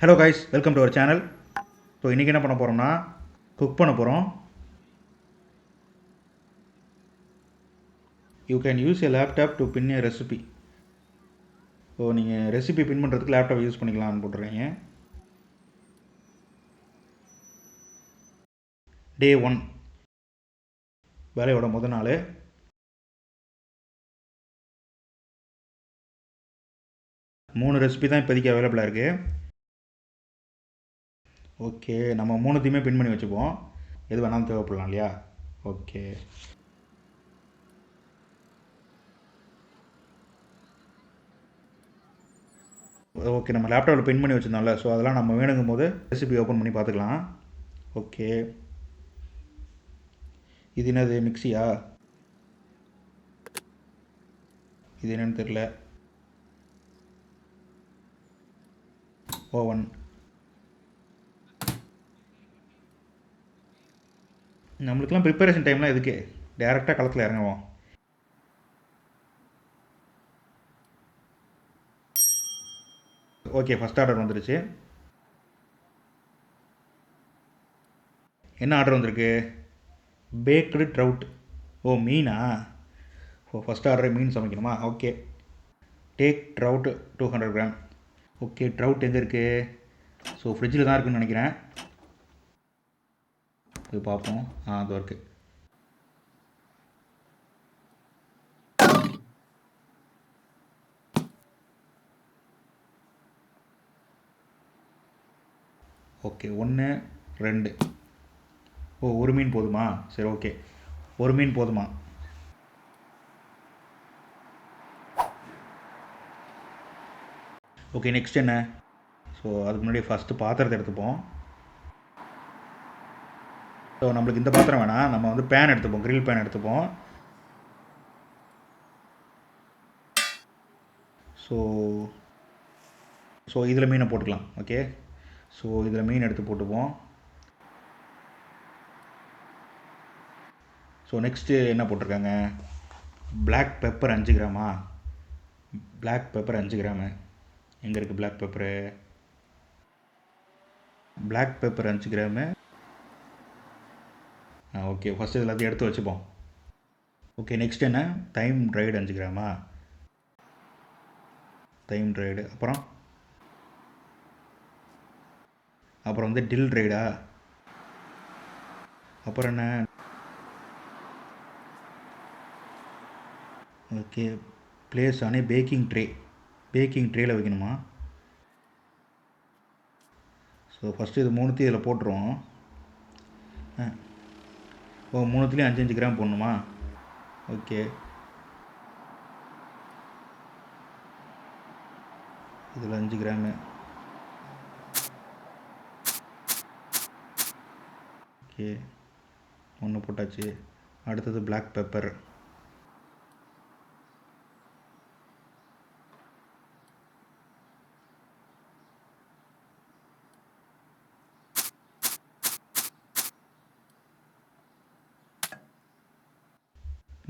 Hello guys welcome to our channel so இன்றைக்கி என்ன பண்ண போகிறோம்னா குக் பண்ண போகிறோம் you can use a laptop to find a recipe so நீங்கள் ரெசிபி பின் பண்ணுறதுக்கு லேப்டாப் யூஸ் பண்ணிக்கலாம்னு போட்டுறீங்க டே ஒன் வேலையோட முத நாள். மூணு ரெசிபி தான் இப்போதைக்கு அவைலபிளாக இருக்குது ஓகே நம்ம மூணுத்தையுமே பின் பண்ணி வச்சுப்போம் எது வேணாலும் தேவைப்படலாம் இல்லையா? ஓகே. ஓகே நம்ம லேப்டாப்பில் பின் பண்ணி வச்சுருந்தோம்ல ஸோ அதெல்லாம் நம்ம வேணுங்கும் போது ரெசிபி ஓப்பன் பண்ணி பார்த்துக்கலாம். ஓகே. இது என்னது மிக்சியா இது என்னன்னு தெரில ஓவன் நம்மளுக்கெல்லாம் ப்ரிப்பரேஷன் டைம்லாம் எதுக்கு? டேரெக்டாக களத்தில் இறங்குவோம். ஓகே ஃபஸ்ட் ஆர்டர் வந்துருச்சு. என்ன ஆர்டர் வந்திருக்கு? பேக்டு ட்ரவுட் ஓ மீனா? ஓ ஃபஸ்ட் ஆர்டர் மீன் சமைக்கணுமா? Okay take trout two hundred gram okay trout எங்கே இருக்குது ஸோ ஃப்ரிட்ஜில் தான் இருக்குன்னு நினைக்கிறேன். இது பார்ப்போம். ஆ அது இருக்குது ஓகே ஒன்று ரெண்டு. ஓ ஒரு மீன் போதுமா? சரி ஓகே. ஒரு மீன் போதுமா? ஓகே நெக்ஸ்ட் என்ன? ஸோ அதுக்கு முன்னாடி ஃபஸ்ட்டு பாத்திரத்தை எடுத்துப்போம். ஸோ நம்மளுக்கு இந்த பாத்திரம் வேணாம். நம்ம வந்து பேன் எடுத்துப்போம். க்ரில் பேன் எடுத்துப்போம். ஸோ ஸோ இதில் மீனை போட்டுக்கலாம். ஓகே ஸோ இதில் மீன் எடுத்து போட்டுப்போம். ஸோ நெக்ஸ்ட்டு என்ன போட்டிருக்காங்க? பிளாக் பெப்பர் அஞ்சு கிராமா? பிளாக் பெப்பர் அஞ்சு கிராமு. எங்கே இருக்குது பிளாக் பெப்பரு பிளாக் பெப்பர் அஞ்சு கிராமு. ஓகே. ஃபஸ்ட்டு எல்லாத்தையும் எடுத்து வச்சுப்போம். ஓகே நெக்ஸ்ட் என்ன? டைம் ட்ரைடு அஞ்சு கிராமா டைம் ட்ரைடு அப்புறம்? அப்புறம் வந்து டில் ரைடா அப்புறம் என்ன? Okay place on a baking tray baking ட்ரேயில் வைக்கணுமா? ஸோ ஃபஸ்ட்டு இது மூணுத்தையும் இதில் போட்டுருவோம். ஆ ஓ மூணுத்துலேயும் அஞ்சு அஞ்சு கிராம் போடணுமா? ஓகே இதில் அஞ்சு கிராமு ஓகே ஒன்று போட்டாச்சு. அடுத்தது பிளாக் பெப்பர்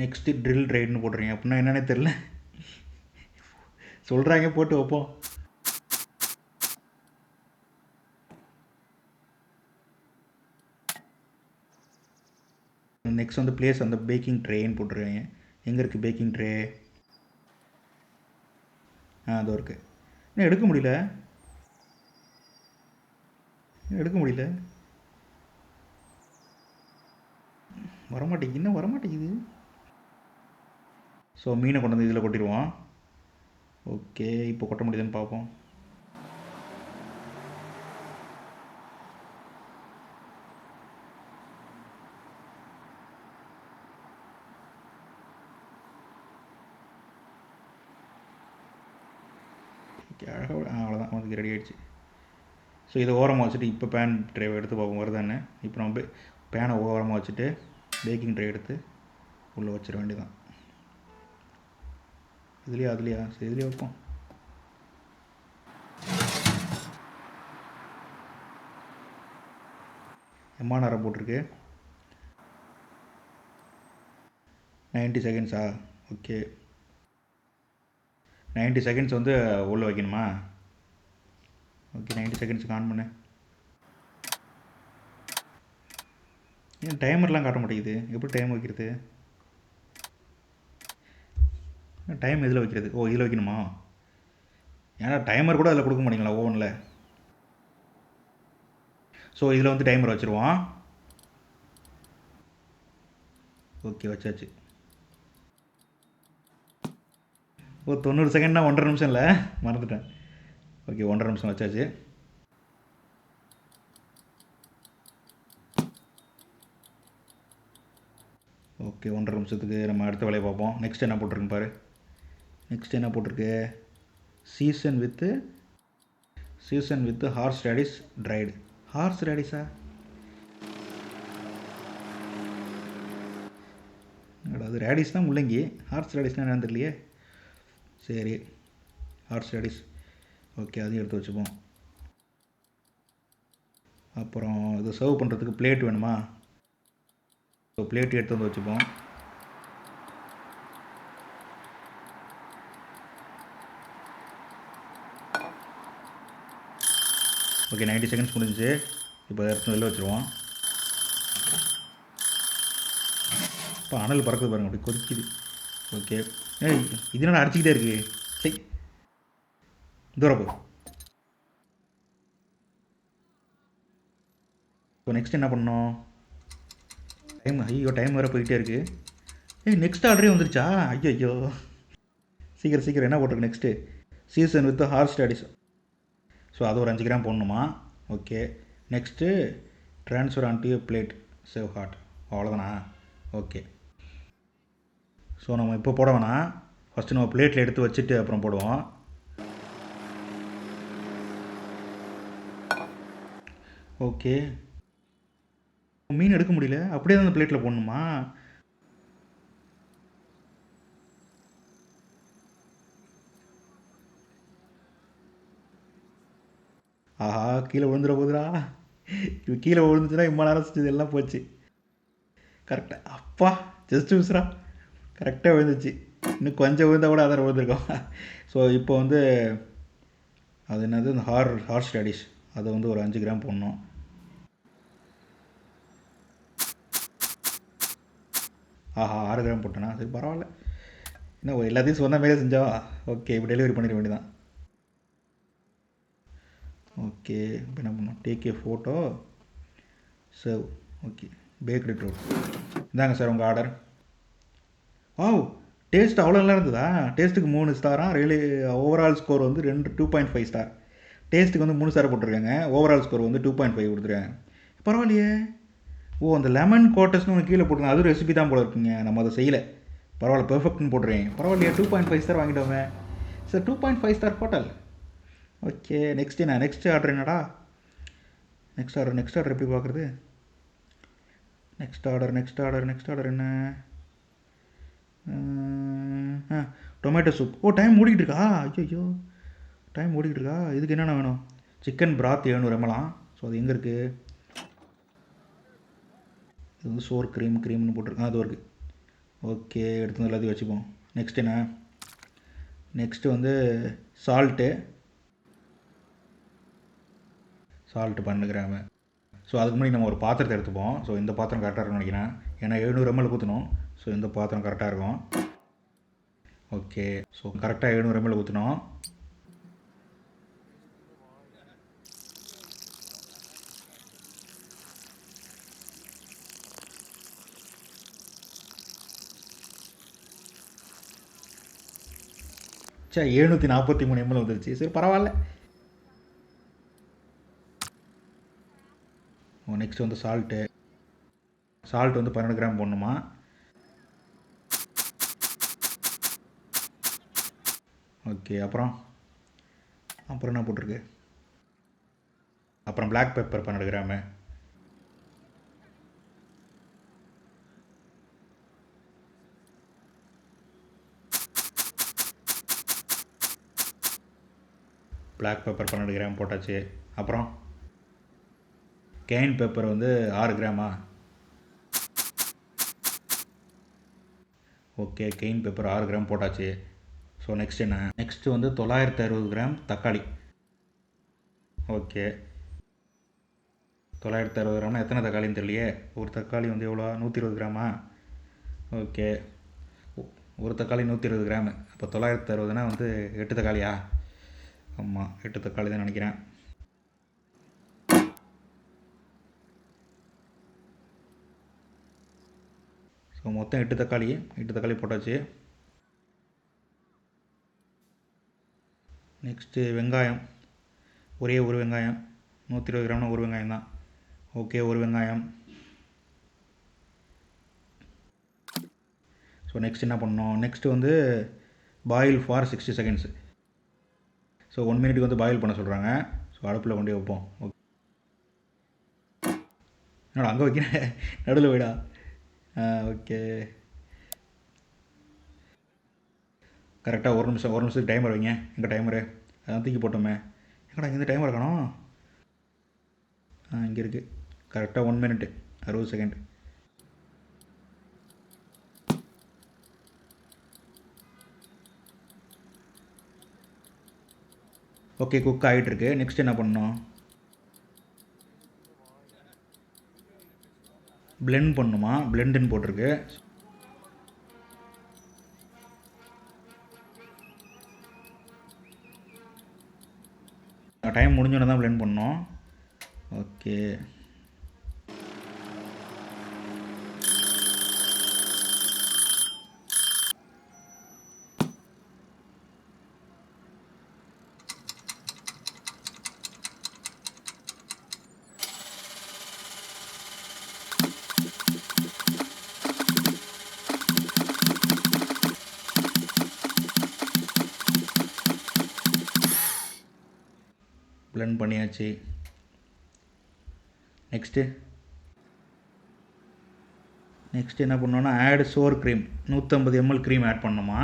நெக்ஸ்ட்டு ட்ரில் ரைடுன்னு போடுறீங்க அப்படின்னா என்னென்னே தெரில சொல்கிறாங்க போட்டு வைப்போம். நெக்ஸ்ட் வந்து பிளேஸ் அந்த பேக்கிங் ட்ரேன்னு போட்டுருக்காங்க. எங்கே இருக்குது பேக்கிங் ட்ரே ஆ அதோ இருக்குது இன்னும் எடுக்க முடியல? எடுக்க முடியல? வரமாட்டேங்குது. இன்னும் வரமாட்டேங்குது? ஸோ மீனை கொண்டு வந்து இதில் கொட்டிடுவோம். ஓகே இப்போ கொட்ட முடியுதுன்னு பார்ப்போம். ஓகே அழகாக அவ்வளோதான் அதுக்கு ரெடி ஆகிடுச்சு ஸோ இதை ஓரமாக வச்சுட்டு இப்போ பேன் ட்ரைவ் எடுத்து பார்ப்போம். வருதானே இப்போ நம்ம பேனை ஓரமாக வச்சுட்டு பேக்கிங் ட்ரை எடுத்து உள்ளே வச்சிட வேண்டியதான் இதுலையா அதுலையா. சரி இதுலேயே வைப்போம். எம்மா நேரம் போட்டிருக்கு. நைன்ட்டி செகண்ட்ஸா? ஓகே. நைன்ட்டி செகண்ட்ஸ் வந்து உள்ளே வைக்கணுமா? ஓகே நைன்ட்டி செகண்ட்ஸுக்கு ஆன் பண்ணு. ஏன் டைமர்லாம் காட்ட மாட்டேங்குது? எப்படி டைம் வைக்கிறது? டைம் இதில் வைக்கிறது? ஓ இதில் வைக்கணுமா? ஏன்னா டைமர் கூட அதில் கொடுக்க மாட்டீங்களா ஓவனில்? ஸோ இதில் வந்து டைமர் வச்சுருவோம் ஓகே வச்சாச்சு. ஓ தொண்ணூறு செகண்ட்னா ஒன்றரை நிமிஷம் இல்லை? மறந்துட்டேன். ஓகே ஒன்றரை நிமிஷம் வச்சாச்சு. ஓகே ஒன்றரை நிமிஷத்துக்கு நம்ம அடுத்த வேலையை பார்ப்போம். நெக்ஸ்ட் என்ன போட்டிருக்கு பாரு. நெக்ஸ்ட் என்ன போட்டிருக்கு? Season with season with horseradish dried hours ரேடிஸா அது ரேடிஸ் தான் முள்ளங்கி. ஹார்ஸ் ரேடிஸ்னால் என்னன்னு தெரியலையே. சரி. ஹார்ஸ் ரேடிஸ் ஓகே அதையும் எடுத்து வச்சுப்போம். அப்புறம் இது சர்வ் பண்ணுறதுக்கு பிளேட் வேணுமா? ஸோ பிளேட் எடுத்து வந்து வச்சுப்போம். ஓகே நைன்ட்டி செகண்ட்ஸ் முடிஞ்சு இப்போ எடுத்து வெளில வச்சுருவோம். இப்போ அனல் பறக்குது பாருங்க அப்படி கொதிக்குது. ஓகே ஏய் இது என்ன அடிச்சுக்கிட்டே இருக்கு? சரி தூரம் இப்போ நெக்ஸ்ட் என்ன பண்ணணும்? டைம் ஐயோ டைம் வேறு போயிட்டே இருக்கு. ஏய் நெக்ஸ்ட் ஆர்டரே வந்துருச்சா? ஐயோ ஐயோ சீக்கிரம் சீக்கிரம் என்ன போட்டிருக்கு next season with horseradish so அது ஒரு அஞ்சு கிராம் போடணுமா? Okay next transfer onto plate serve hot அவ்வளோதானா ஓகே ஸோ நம்ம இப்போ போட வேணாம். ஃபஸ்ட்டு நம்ம பிளேட்டில் எடுத்து வச்சுட்டு அப்புறம் போடுவோம். ஓகே மீன் எடுக்க முடியல. அப்படியே தான் அந்த பிளேட்டில் போடணுமா? ஆஹா கீழே விழுந்துட போகுதுடா இது கீழே விழுந்துச்சுன்னா இம்மா நேரம் செஞ்சது எல்லாம் போச்சு. கரெக்டாக அப்பா ஜஸ்ட் மிஸ்ரா கரெக்டாக விழுந்துச்சு. இன்னும் கொஞ்சம் விழுந்தா கூட அதை விழுந்திருக்கோம். ஸோ இப்போ வந்து அது என்னது? இந்த ஹார் ஹார்ஸ் ரேடிஷ் அதை வந்து ஒரு அஞ்சு கிராம் போடணும். ஆஹா ஆறு கிராம் போட்டேனா? சரி பரவாயில்ல. என்ன எல்லாத்தையும் சொன்ன மாரியே செஞ்சா ஓகே இப்போ டெலிவரி பண்ணிட வேண்டியதான் ஓகே இப்போ என்ன பண்ணோம் take a photo serve okay baked trout இந்தாங்க சார் உங்கள் ஆர்டர் ஓ டேஸ்ட் அவ்வளோ நல்லா இருந்ததா? டேஸ்ட்டுக்கு மூணு ஸ்டாராக ரியலி ஓவரால் ஸ்கோர் வந்து ரெண்டு டூ பாயிண்ட் ஃபைவ் ஸ்டார் டேஸ்ட்டுக்கு வந்து மூணு ஸ்டார் போட்டிருக்காங்க. ஓவரால் ஸ்கோர் வந்து டூ பாயிண்ட் ஃபைவ் கொடுத்துருக்காங்க. பரவாயில்லையே. ஓ அந்த லெமன் கோட்டஸ்னு ஒன்று கீழே போட்டுருங்க அதுவும் ரெசிபி தான் போல இருக்குங்க. நம்ம அதை செய்யலை. பரவாயில்ல பெர்ஃபெக்ட்னு போட்டுறேன் பரவாயில்லையா two point five star வாங்கிட்டோமே. Sir two point five star hotel okay next என்ன? நெக்ஸ்ட் ஆர்டர் என்னடா? நெக்ஸ்ட் ஆர்டர் நெக்ஸ்ட் ஆர்டர் எப்படி பார்க்குறது? Next order next order next order என்ன? ஆ டொமேட்டோ சூப் ஓ டைம் ஓடிக்கிட்டு இருக்கா? ஐயோ ஐயோ டைம் ஓடிக்கிட்டு இருக்கா? இதுக்கு என்னென்ன வேணும்? சிக்கன் பிராத் எழுநூறு எம்எலாம் ஸோ அது எங்கே இருக்குது இது வந்து சோர் க்ரீம் க்ரீம்னு போட்டிருக்கேன் அது இருக்குது ஓகே எடுத்து எல்லாத்தையும் வச்சுப்போம். நெக்ஸ்ட் என்ன? நெக்ஸ்ட்டு வந்து சால்ட்டு சால்ட்டு பன்னெண்டு கிராமு ஸோ அதுக்கு முன்னாடி நம்ம ஒரு பாத்திரத்தை எடுத்துப்போம். ஸோ இந்த பாத்திரம் கரெக்டாக இருக்கும்னு நினைக்கிறேன். ஏன்னா எழுநூறு எம்எல் ஊற்றணும் ஸோ இந்த பாத்திரம் கரெக்டாக இருக்கும். ஓகே ஸோ கரெக்டாக எழுநூறு எம்எல் ஊற்றணும் சே எழுநூற்றி நாற்பத்தி மூணு எம்எல் வந்துருச்சு. சரி பரவாயில்ல. நெக்ஸ்ட் வந்து சால்ட்டு சால்ட் வந்து பன்னெண்டு கிராம் போடணுமா? ஓகே அப்புறம்? அப்புறம் என்ன போட்டிருக்கு? அப்புறம் பிளாக் பெப்பர் பன்னெண்டு கிராமு பிளாக் பெப்பர் பன்னெண்டு கிராம் போட்டாச்சு. அப்புறம்? கெயின் பேப்பர் வந்து ஆறு கிராமா? ஓகே கெயின் பேப்பர் ஆறு கிராம் போட்டாச்சு. ஸோ நெக்ஸ்ட் என்ன? நெக்ஸ்ட்டு வந்து தொள்ளாயிரத்து அறுபது கிராம் தக்காளி. ஓகே தொள்ளாயிரத்தி அறுபது கிராம்னா எத்தனை தக்காளின்னு தெரியலையே? ஒரு தக்காளி வந்து எவ்வளோ? நூற்றி இருபது கிராமா? ஓகே ஒரு தக்காளி நூற்றி இருபது கிராமு. அப்போ தொள்ளாயிரத்தி அறுபதுனா வந்து எட்டு தக்காளியா? ஆமாம் எட்டு தக்காளி தான் நினைக்கிறேன். ஸோ மொத்தம் எட்டு தக்காளி எட்டு தக்காளி போட்டாச்சு. நெக்ஸ்ட்டு வெங்காயம். ஒரே ஒரு வெங்காயம். நூற்றி இருபது கிராம்னா ஒரு வெங்காயம் தான். ஓகே ஒரு வெங்காயம். ஸோ நெக்ஸ்ட் என்ன பண்ணோம் நெக்ஸ்ட்டு வந்து boil for sixty seconds so one மினிட்டுக்கு வந்து பாயில் பண்ண சொல்கிறாங்க ஸோ அடுப்பில் கொண்டு வைப்போம். ஓகே என்னடா அங்கே வைக்கிறேன் நடுவில் வைடா ஓகே. கரெக்டாக ஒரு நிமிஷம் ஒரு நிமிஷத்துக்கு டைமர் வைங்க. எங்கள் டைமரு அதான் தூக்கி போட்டோமே. எங்கடா இங்கே டைமர் இருக்கணும்? ஆ இங்கே இருக்குது கரெக்டாக ஒன் மினிட் அறுபது செகண்ட் ஓகே குக் ஆகிட்டுருக்கு நெக்ஸ்ட் என்ன பண்ணணும்? பிளெண்ட் பண்ணுமா? பிளெண்டுன்னு போட்டிருக்கு. டைம் முடிஞ்சோடனே தான் பிளெண்ட் பண்ணோம். ஓகே பிளான் பண்ணியாச்சு. நெக்ஸ்ட்டு நெக்ஸ்ட் என்ன பண்ணோன்னா ஆட் சோர் க்ரீம் நூற்றம்பது எம்எல் க்ரீம் ஆட் பண்ணணுமா?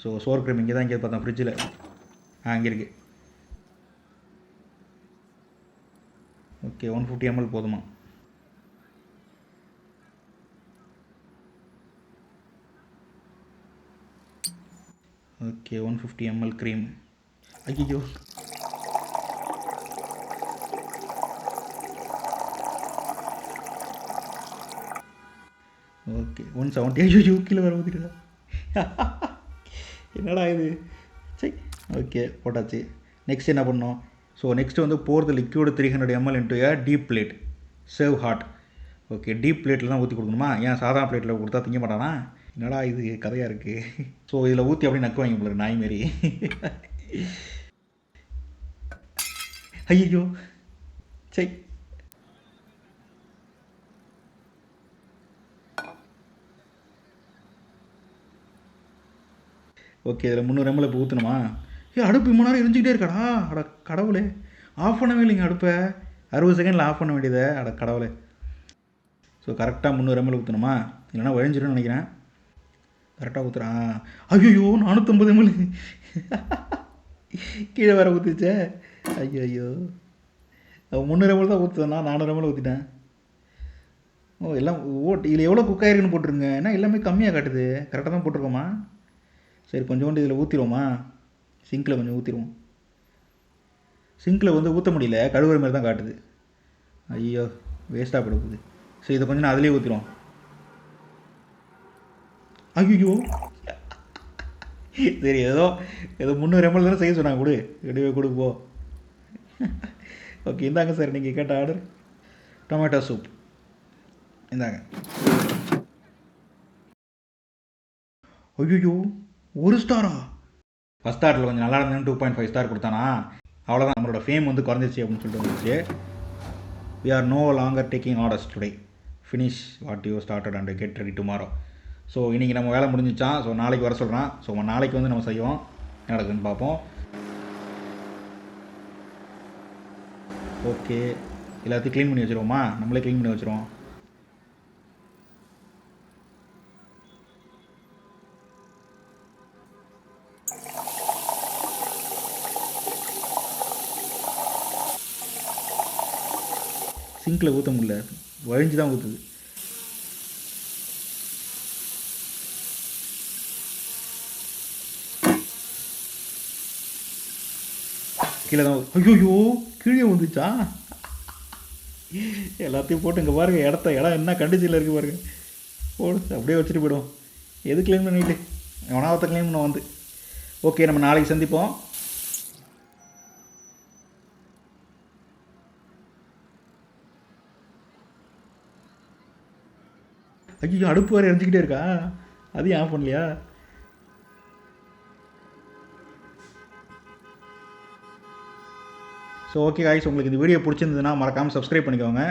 ஸோ சோர் க்ரீம் இங்கே தான் இங்கே பார்த்தேன் ஃப்ரிட்ஜில் ஆ அங்கே இருக்குது ஓகே ஒன் ஃபிஃப்டி எம்எல் போதுமா? Okay one fifty ML cream ஐயோ ஓகே ஒன் செவன்ட்டி ஐயோ கீழே வர ஊற்றிட்டா என்னடா இது? சரி ஓகே போட்டாச்சு. நெக்ஸ்ட் என்ன பண்ணோம் ஸோ நெக்ஸ்ட் வந்து போகிறது liquid three hundred ML into a deep plate serve hot okay deep பிளேட்டில் தான் ஊற்றி கொடுக்கணுமா? ஏன் சாதா பிளேட்டில் கொடுத்தா திங்க மாட்டானா? என்னடா இது? கதையாக இருக்குது ஸோ இதில் ஊற்றி அப்படியே நக்குவாங்க போல நாய் மாரி. ஐயோ சரி ஓகே இதில் முந்நூறு எம்எல் இப்போ ஊற்றணுமா ஏ அடுப்பு இவ்வளோ நேரம் எரிஞ்சிக்கிட்டே இருக்காடா. அட கடவுளே. ஆஃப் பண்ணவே இல்லைங்க அடுப்பை. அறுபது செகண்டில் ஆஃப் பண்ண வேண்டியதை. அட கடவுளே. ஸோ கரெக்டாக முந்நூறு எம்எல் ஊற்றணுமா இல்லைன்னா வழிஞ்சிரும்னு நினைக்கிறேன். கரெக்டாக ஊற்றுறான் ஐயோ நானூற்றம்பது எம்எல் கீழே வேற ஊற்றிச்சே ஐயோ ஐயோ முந்நூறு எம்எல் தான் ஊற்றுனா நானூறு எம்எல் ஊற்றிட்டேன் ஓ எல்லாம் ஓ இதில் எவ்வளோ குக் ஆயிருக்குன்னு போட்டிருங்க. ஏன்னா எல்லாமே கம்மியாக காட்டுது. கரெக்டாக தான் போட்டிருக்கோமா? சரி கொஞ்சோண்டு இதில் ஊற்றிடுவோமா சிங்கில் கொஞ்சம் ஊற்றிடுவோம் சிங்கில் வந்து ஊற்ற முடியல கழுவுற மாதிரி தான் காட்டுது. ஐயோ வேஸ்ட்டாக போடுது சரி இதை கொஞ்சம் நான் அதிலே ஊற்றிடுவோம் ஐயோ சரி ஏதோ ஏதோ முந்நூறு எம்எல் தானே செய்ய சொன்னாங்க கொடு. எடுவே கொடுப்போ ஓகே இந்தாங்க சார் நீங்கள் கேட்ட ஆர்டர் டொமேட்டோ சூப் இந்தாங்க. ஐயோ ஒரு ஸ்டாரா? ஃபஸ்ட் ஸ்டாரில் கொஞ்சம் நல்லா இருந்தேன்னு டூ பாயிண்ட் ஃபைவ் ஸ்டார் கொடுத்தானா? அவ்வளோதான் நம்மளோட ஃபேம் வந்து குறைஞ்சிச்சு அப்படின்னு சொல்லிட்டு வந்துச்சு we are no longer taking orders today finish what you started and get ready tomorrow so இன்றைக்கி நம்ம வேலை முடிஞ்சிச்சான் ஸோ நாளைக்கு வர சொல்கிறான் ஸோ நாளைக்கு வந்து நம்ம செய்வோம். நடக்குதுன்னு பார்ப்போம். ஓகே எல்லாத்தையும் க்ளீன் பண்ணி வச்சுருவோமா? நம்மளே க்ளீன் பண்ணி வச்சுருவோம். சிங்கில் ஊற்ற முடியல. வழிஞ்சு தான் ஊற்றுது கீழே தான் ஐயோ கீழே வந்துச்சா எல்லாத்தையும் போட்டு இங்கே பாருங்கள் இடத்த இடம் என்ன கண்டிஷனில் இருக்குது பாருங்கள் போடு அப்படியே வச்சுட்டு போயிடும். எது க்ளீன் பண்ணிட்டு எவனாவத்த க்ளீன் பண்ண வந்து. ஓகே நம்ம நாளைக்கு சந்திப்போம். ஐயோ அடுப்பு வேறு எரிஞ்சிக்கிட்டே இருக்கா? அதையும் ஆஃப் பண்ணலையா? ஸோ ஓகே காய்ஸ் உங்களுக்கு இந்த வீடியோ பிடிச்சிருந்ததுன்னா மறக்காமல் சப்ஸ்கிரைப் பண்ணிக்கோங்க.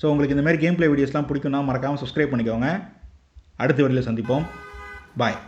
ஸோ உங்களுக்கு இந்த மாதிரி கேம் பிளே வீடியோஸ்லாம் பிடிக்கும்னா மறக்காமல் சப்ஸ்கிரைப் பண்ணிக்கோங்க. அடுத்த வீடியோவில் சந்திப்போம். பாய்